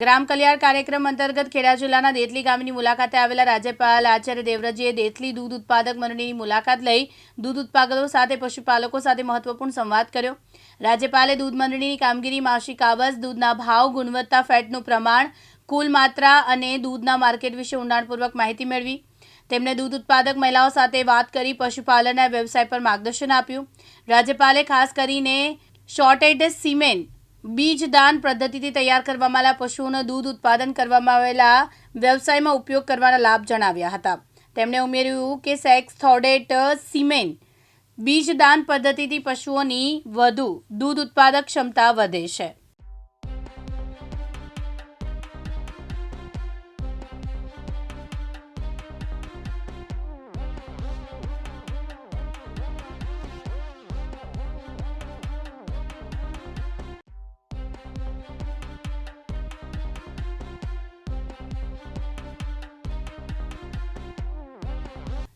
ગ્રામ કલ્યાણ કાર્યક્રમ અંતર્ગત ખેડા જિલ્લાના દેતલી ગામની મુલાકાતે આવેલા રાજ્યપાલ આચાર્ય દેવવ્રતજીએ દેતલી દૂધ ઉત્પાદક મંડળીની મુલાકાત લઈ દૂધ ઉત્પાદકો સાથે પશુપાલકો સાથે મહત્વપૂર્ણ સંવાદ કર્યો. રાજ્યપાલે દૂધ મંડળીની કામગીરી, માસિક આવસ, દૂધના ભાવ, ગુણવત્તા, ફેટનું પ્રમાણ, કુલ માત્રા અને દૂધના માર્કેટ વિશે ઊંડાણપૂર્વક માહિતી મેળવી. તેમણે દૂધ ઉત્પાદક મહિલાઓ સાથે વાત કરી પશુપાલનના વ્યવસાય પર માર્ગદર્શન આપ્યું. રાજ્યપાલે ખાસ કરીને શોર્ટેડ સિમેન્ટ બીજદાન પદ્ધતિથી તૈયાર કરવામાં આવેલા પશુઓનું દૂધ ઉત્પાદન કરવામાં આવેલા વ્યવસાયમાં ઉપયોગ કરવાના લાભ જણાવ્યા હતા. તેમણે ઉમેર્યું કે સેક્સ, થોડેટ, સિમેન્ટ બીજદાન પદ્ધતિથી પશુઓની વધુ દૂધ ઉત્પાદક ક્ષમતા વધે છે.